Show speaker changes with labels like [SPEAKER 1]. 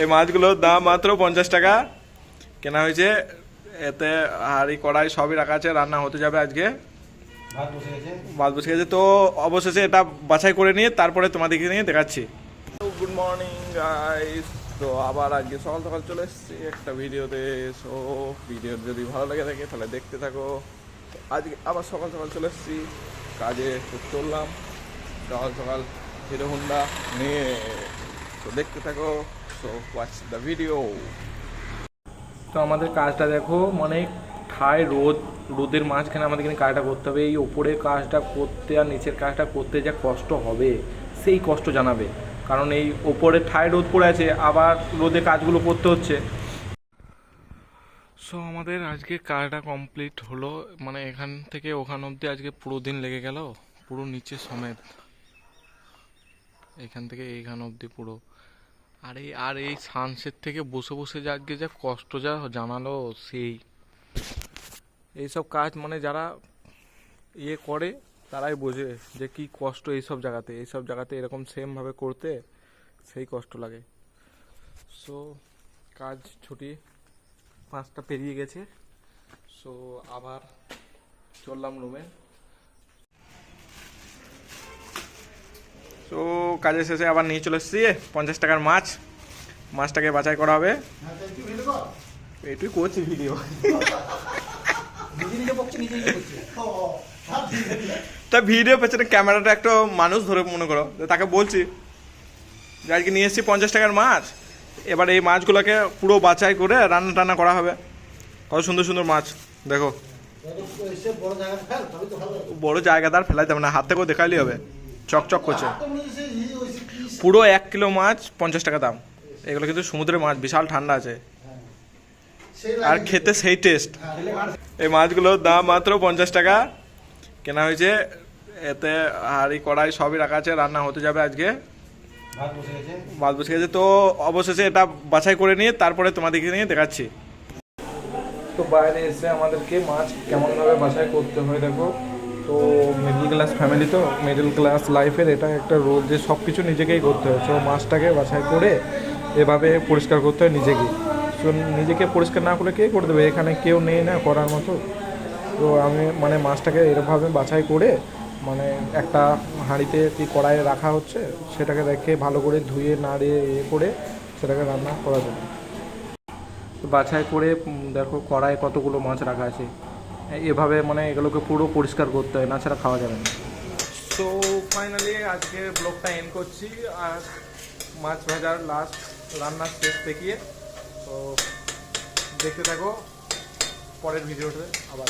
[SPEAKER 1] এই মাছগুলোর দাম মাত্র পঞ্চাশ টাকা। কেনা হয়েছে। এতে হাঁড়ি কড়াই সবই রাখা আছে। রান্না হতে যাবে আজকে।
[SPEAKER 2] ভাত বসে গেছে?
[SPEAKER 1] তো অবশেষে এটা বাছাই করে নিয়ে তারপরে তোমাদেরকে নিয়ে দেখাচ্ছি। গুড মর্নিং গাইস তো আবার আজকে সকাল সকাল চলে এসেছি একটা ভিডিওতে। সো ভিডিও যদি ভালো লাগে থাকে তাহলে দেখতে থাকো। আজকে আবার সকাল সকাল চলে এসেছি। কাজে চললাম। সকাল সকাল হিরো হোন্ডা নিয়ে। তো দেখতে থাকো সো ওয়াচ দ্য ভিডিও তো আমাদের কাজটা দেখো মানে ঠায় রোদ রোদের মাঝখানে আমাদের কিন্তু কাজটা করতে হবে। এই ওপরের কাজটা করতে আর নিচের কাজটা করতে যা কষ্ট হবে সেই কষ্ট জানাবে। কারণ এই ওপরে ঠায় রোদ পড়ে আছে আবার রোদে কাজগুলো করতে হচ্ছে। সো আমাদের আজকে কাজটা কমপ্লিট হলো। মানে এখান থেকে ওখান অবধি আজকে পুরো দিন লেগে গেল। পুরো নিচে সমেত। এখান থেকে এইখান অবধি পুরো। আর আর এই সানসেট থেকে বসে বসে যে যা কষ্ট যা জানালো সেই। এইসব কাজ মানে যারা ইয়ে করে, তারাই বোঝে যে কি কষ্ট এইসব জায়গাতে। এইসব জায়গাতে এরকম সেমভাবে করতে সেই কষ্ট লাগে। সো কাজ ছুটি পাঁচটা পেরিয়ে গেছে। সো আবার চললাম রুমে তো কাজের শেষে আবার নিয়ে চলে এসেছি পঞ্চাশ টাকার মাছ। মাছটাকে বাছাই করা হবে। এইটুই করছি ভিডিও তা ভিডিও পেছনে ক্যামেরাটা একটা মানুষ ধরে মনে করো তাকে বলছি যে আজকে নিয়ে এসেছি পঞ্চাশ টাকার মাছ। এবার এই মাছগুলোকে পুরো বাছাই করে রান্না টান্না করা হবে। কত সুন্দর সুন্দর মাছ, দেখো।
[SPEAKER 2] বড়
[SPEAKER 1] জায়গাদার ফেলাই যাবে না, হাত থেকেও দেখাইলেই হবে। চকচক করছে। পুরো এক কিলো মাছ পঞ্চাশ টাকা দাম। এগুলো কিন্তু সমুদ্রের মাছ বিশাল ঠান্ডা আছে। আর খেতে সেই টেস্ট এই মাছগুলোর দাম মাত্র পঞ্চাশ টাকা। কেনা হয়েছে এতে হাঁড়ি কড়াই সবই রাখা আছে রান্না হতে যাবে আজকে।
[SPEAKER 2] ভাত বসে গেছে?
[SPEAKER 1] বাদ বসে গেছে তো অবশেষে এটা বাছাই করে নিয়ে তারপরে তোমাদেরকে নিয়ে দেখাচ্ছি। তো বাইরে এসে আমাদেরকে মাছ কেমনভাবে বাছাই করতে হয় দেখো। তো মিডল ক্লাস ফ্যামিলি তো মিডল ক্লাস লাইফের এটা একটা রোল যে সব কিছু নিজেকেই করতে হয়। তো মাছটাকে বাছাই করে এভাবে পরিষ্কার করতে হয় নিজেকে তো নিজেকে পরিষ্কার না করে কে করে দেবে? এখানে কেউ নেই না করার মতো। তো আমি মানে মাছটাকে এরভাবে বাছাই করে মানে একটা হাঁড়িতে কি কড়াইয়ে রাখা হচ্ছে, সেটাকে রেখে ভালো করে ধুয়ে, নাড়িয়ে ইয়ে করে সেটাকে রান্না করা যাবে। বাছাই করে দেখো কড়াইয়ে কতগুলো মাছ রাখা আছে। এ- এভাবে মানে এগুলোকে পুরো পরিষ্কার করতে হয়, না ছাড়া খাওয়া যাবে না। তো ফাইনালি আজকে ব্লগটা এন্ড করছি। আর মাছ ভাজার লাস্ট রান্নার শেষ দেখিয়ে। তো দেখতে থাকো, পরের ভিডিওতে আবার